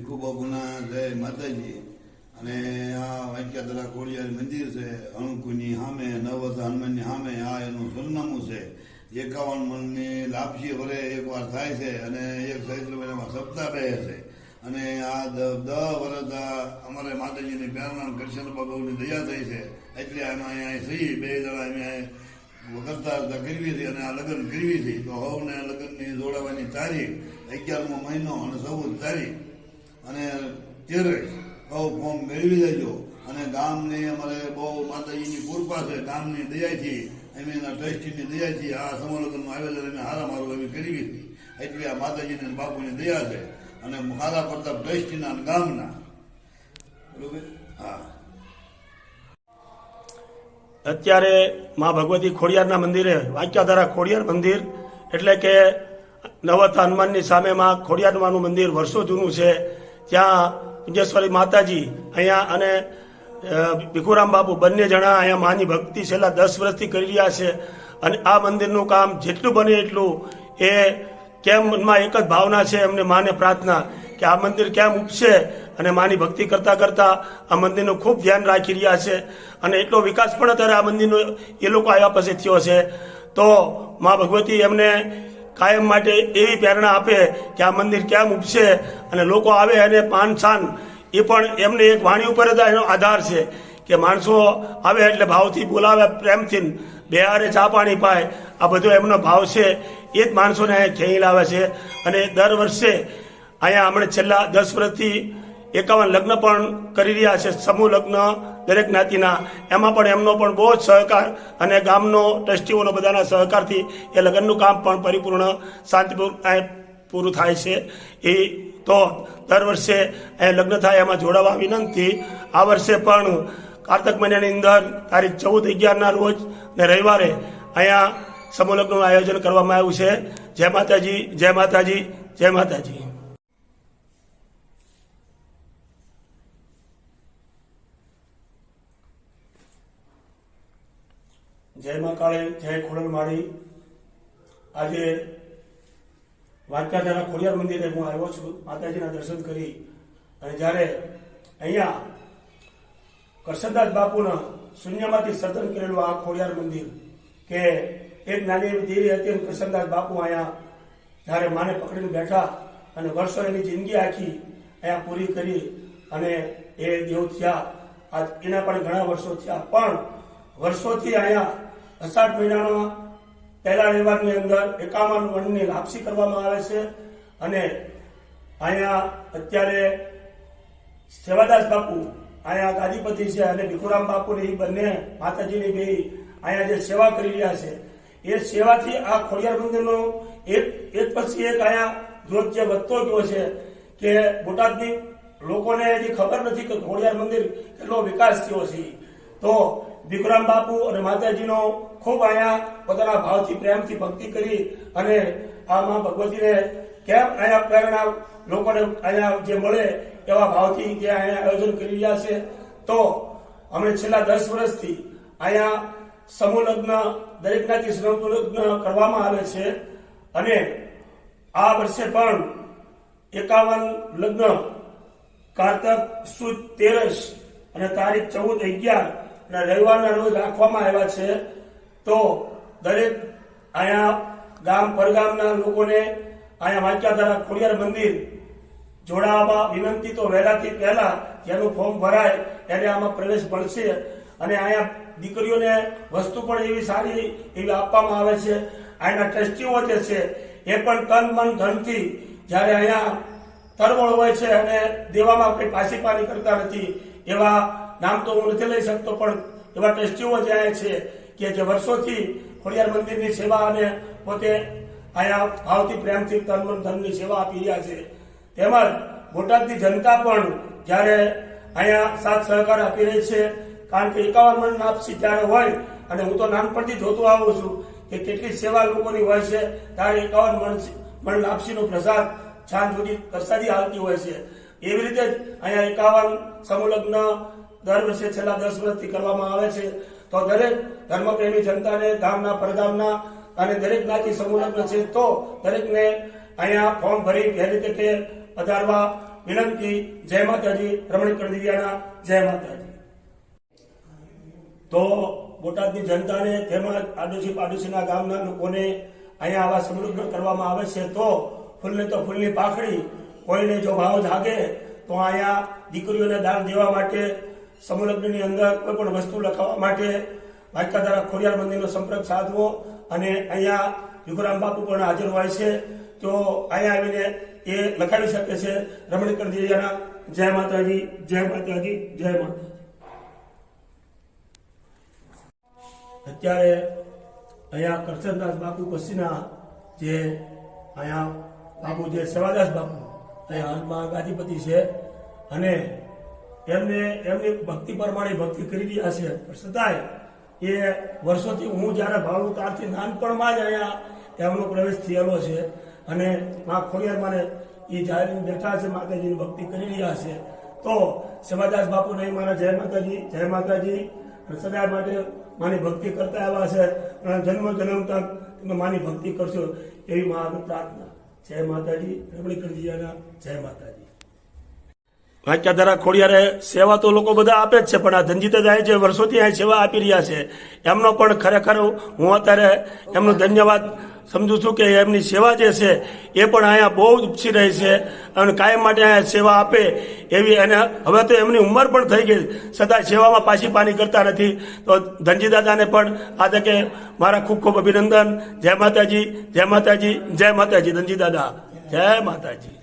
ભીખુ બાબુના જય માતાજી. અને આ વાંક્યાદરા કોળિયાર મંદિર છે, અણુકુની સામે નવવત હનુમાનની સામે, આ એનું સરનામું છે. એકાવન મણની લાપસી વરે એકવાર થાય છે અને એક ચૈત્ર મહિનામાં સપ્તાહ બે છે. અને આ દ- વર્ષ અમારે માતાજીની પ્રેરણા કૃષ્ણ બાબુની દયા થઈ છે. એટલે અમે અહીંયા થઈ બે જણા અમે કરતા કરવી હતી અને આ લગ્ન કરવી હતી. તો હવને લગ્નની જોડાવાની તારીખ અગિયારમો મહિનો અને ચૌદ તારીખ. તેરે ફોર્મ મેળવી લેજો અને ગામની અમારે બહુ માતાજીની કૃપા છે. ગામની દયાથી, અમે એના ટ્રસ્ટીની દયાથી આ સમૂહલગ્નનું આવેલ અમે હારા મારું એવી કરી હતી એટલે આ માતાજીની બાપુની દયા છે. અને મારા પ્રતાપ ટ્રસ્ટીના ગામના. બરોબર? હા. અત્યારે મા ભગવતી ખોડિયારના મંદિરે, વાંક્યાધારા ખોડિયાર મંદિર, એટલે કે નવત હનુમાનની સામેમાં ખોડિયારમાનું મંદિર વર્ષો જૂનું છે. ત્યાં પુંજેશ્વરી માતાજી અહીંયા અને ભીખુરામ બાપુ બંને જણા અહીંયા માની ભક્તિ છેલ્લા દસ વર્ષથી કરી રહ્યા છે. અને આ મંદિરનું કામ જેટલું બને એટલું એ કેમ મનમાં એક જ ભાવના છે, એમને માને પ્રાર્થના કે આ મંદિર કેમ ઉપસે અને માની ભક્તિ કરતા કરતા આ મંદિરનું ખૂબ ધ્યાન રાખી રહ્યા છે. અને એટલો વિકાસ પણ અત્યારે આ મંદિરનો એ લોકો આવ્યા પછી થયો છે. તો મા ભગવતી એમને કાયમ માટે એવી પ્રેરણા આપે કે આ મંદિર કેમ ઉપસે અને લોકો આવે અને પાન છાન, એ પણ એમને એક વાણી ઉપર જ એનો આધાર છે કે માણસો આવે એટલે ભાવથી બોલાવે પ્રેમથી બે હારે ચા પાણી પાય, આ બધો એમનો ભાવ છે, એ જ માણસોને અહીંયા ખેંચી લાવે છે. અને દર વર્ષે અહીંયા હમણાં છેલ્લા દસ વર્ષથી એકાવન લગ્ન પણ કરી રહ્યા છે. સમૂહ લગ્ન દરેક જ્ઞાતિના. એમાં પણ એમનો પણ બહુ જ સહકાર અને ગામનો ટ્રસ્ટીઓનો બધાના સહકારથી એ લગ્નનું કામ પણ પરિપૂર્ણ શાંતિપૂર્વક પૂરું થાય છે. એ તો દર વર્ષે અહીંયા લગ્ન થાય એમાં જોડાવા વિનંતી. આ વર્ષે પણ કારતક મહિનાની અંદર તારીખ ચૌદ અગિયારના રોજ ને રવિવારે અહીંયા સમૂહ લગ્નનું આયોજન કરવામાં આવ્યું છે. જય માતાજી જય માતાજી જય માતાજી. જય મા કાળી, જય ખોડલ માળી. આજે વાંકાધારા ખોડિયાર મંદિરે હું આવ્યો છું. માતાજીના દર્શન કરી અને જ્યારે અહીંયા કરશનદાસ બાપુના શૂન્યમાંથી સર્જન કરેલું આ ખોડિયાર મંદિર કે એક નાની એવી દેરી હતી અને કરશનદાસ બાપુ અહીંયા જ્યારે માને પકડીને બેઠા અને વર્ષો એની જિંદગી આખી અહીંયા પૂરી કરી અને એ દેવ થયા. આજ એના પણ ઘણા વર્ષો થયા. પણ વર્ષોથી અહીંયા અષાઢ મહિનામાં પહેલા રવિવારની અંદર એકાવન વનની લાપસી કરવામાં આવે છે અને અહીંયા અત્યારે સેવાદાસ બાપુ, અહીંયા ગાદીપતિ છે અને ભીખુરામ બાપુ એ બંને માતાજીની બે અહીંયા જે સેવા કરી રહ્યા છે, એ સેવાથી આ ખોડિયાર મંદિરનો એક એક પછી એક અહીંયા જે વધતો ગયો છે કે બોટાદની લોકોને હજી ખબર નથી કે ખોડિયાર મંદિર કેટલો વિકાસ થયો છે. તો ભીખુરામ બાપુ અને માતાજીનો ખૂબ અહીંયા પોતાના ભાવથી, પ્રેમથી ભક્તિ કરી અને આમાં ભગવતીને કેમ અહીંયા પ્રેરણા લોકોને અહીંયા જે મળે એવા ભાવથી જે અહીંયા આયોજન કરી રહ્યા છે. તો અમે છેલ્લા દસ વર્ષથી અહીંયા સમૂહ લગ્ન, દરેક જ્ઞાતિ લગ્ન કરવામાં આવે છે અને આ વર્ષે પણ એકાવન લગ્ન, કારતક, સુદ, તેરસ અને તારીખ ચૌદ, અગિયાર અને રવિવારના રોજ રાખવામાં આવ્યા છે, તો દરેક અહીંયા ગામ, પરગામના લોકોને અહીંયા વાંક્યાધારા ખોડિયાર મંદિર જોડાવા વિનંતી તો વહેલાથી પહેલા જેનું ફોર્મ ભરાય એને આમાં પ્રવેશ મળશે. અને અહીંયા દીકરીઓને વસ્તુ પણ એવી સારી એવી આપવામાં આવે છે. અહીંના ટ્રસ્ટીઓ જે છે, એ પણ તન, મન, ધનથી જ્યારે અહીંયા તરવળ હોય છે અને દેવામાં કંઈ પાછી પાની કરતા નથી એવા નામ તો હું નથી લઈ શકતો, પણ એવા ટ્રસ્ટીઓ જે છે કે જે વર્ષોથી ખોડિયાર મંદિરની સેવા અને પોતે અહીંયા ભાવથી પ્રેમથી તન ધનની સેવા આપી રહ્યા છે. તેમજ બોટાદની જનતા પણ જ્યારે અહીંયા સાથ સહકાર આપી રહી છે, કારણ કે એકાવન મન નાપસી ત્યારે હોય, અને હું તો નાનપણથી જોતો આવું છું કે કેટલી સેવા લોકોની હોય છે, ત્યારે એકાવન મણ મણ લાપસીનો પ્રસાદ છાન સુધી પ્રસાદી આવતી હોય છે. એવી રીતે જ અહીંયા એકાવન સમૂહલગ્ન દર વર્ષે છેલ્લા દસ વર્ષથી કરવામાં આવે છે. તો દરેક ધર્મપ્રેમી જનતાને ગામના પરધામના અને દરેક જ્ઞાતિ સમૂહલગ્ન છે તો દરેકને અહીંયા ફોર્મ ભરી જે રીતે તે પધારવા વિનંતી. જય માતાજી. રમણી દિવ્યાના જય માતાજી. તો બોટાદની જનતાને તેમજ આડોશી પાડોશીના ગામના લોકોને અહીંયા આવા સમૃદ્ધ કરવામાં આવે છે તો ફૂલને તો ફૂલની પાખડી કોઈને જો ભાવ જાગે, તો અહીંયા દીકરીઓને દાન દેવા માટે, સમુલગ્નની અંદર કોઈ પણ વસ્તુ લખાવવા માટે વાયકા દ્વારા ખોડિયાર મંદિરનો સંપર્ક સાધવો અને અહીંયા યુગરામ બાપુ પણ હાજર હોય છે. તો અહીંયા આવીને એ લખાવી શકે છે. રમણીકર દેવિયાના જય માતાજી જય માતાજી જય માતાજી. અત્યારે અહીંયા કરશનદાસ બાપુ પછીના જે અહીંયા બાપુ જે સેવાદાસ બાપુ અહીંયા હાલમાં ગાદીપતિ છે અને એમને, એમની ભક્તિ પ્રમાણે ભક્તિ કરી રહ્યા છે. પણ છતાંય એ વર્ષોથી હું જ્યારે ભાવું ત્યારથી નાનપણમાં જ અહીંયા એમનો પ્રવેશ થયેલો છે અને મા ખોડિયારમાંને એ જાહેર બેઠા છે, માતાજીની ભક્તિ કરી રહ્યા છે, તો સેવાદાસ બાપુ નહીં, મારા જય માતાજી જય માતાજી. સદા માટે માની ભક્તિ કરતા આવ્યા છે અને જન્મ જન્મ તક તમે માની ભક્તિ કરશો એવી મારી પ્રાર્થના. જય માતાજી રમણી કરજીયાના જય માતાજી. વાંક્યાધારા ખોડિયારે સેવા તો લોકો બધા આપે જ છે, પણ આ ધનજીત જે વર્ષોથી અહીં સેવા આપી રહ્યા છે. એમનો પણ ખરેખર હું અત્યારે એમનો ધન્યવાદ સમજુ છું કે એમની સેવા જે છે, એ પણ અહીંયા બહુ ઉપસી રહી છે અને કાયમ માટે અહીંયા સેવા આપે એવી અને હવે તો એમની ઉંમર પણ થઈ ગઈ છતાં સેવામાં પાછી પાની કરતા નથી. તો ધનજી દાદાને પણ આ તકે મારા ખૂબ ખૂબ અભિનંદન. જય માતાજી જય માતાજી જય માતાજી, ધનજી દાદા. જય માતાજી.